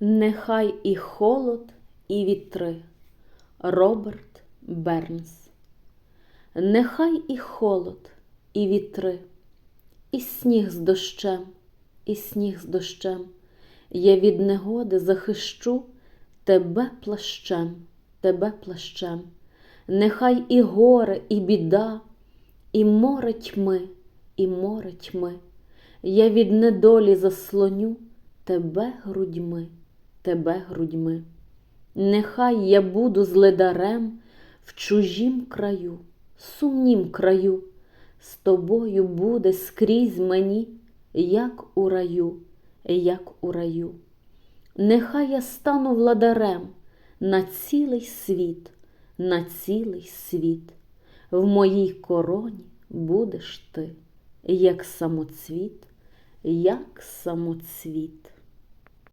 Нехай і холод, і вітри. Роберт Бернс. Нехай і холод, і вітри, і сніг з дощем, і сніг з дощем. Я від негоди захищу тебе плащем, тебе плащем. Нехай і горе, і біда, і море тьми, і море тьми. Я від недолі заслоню тебе грудьми, тебе грудьми. Нехай я буду зледарем в чужім краю, сумнім краю, з тобою буде скрізь мені, як у раю, як у раю. Нехай я стану владарем на цілий світ, на цілий світ. В моїй короні будеш ти, як самоцвіт, як самоцвіт.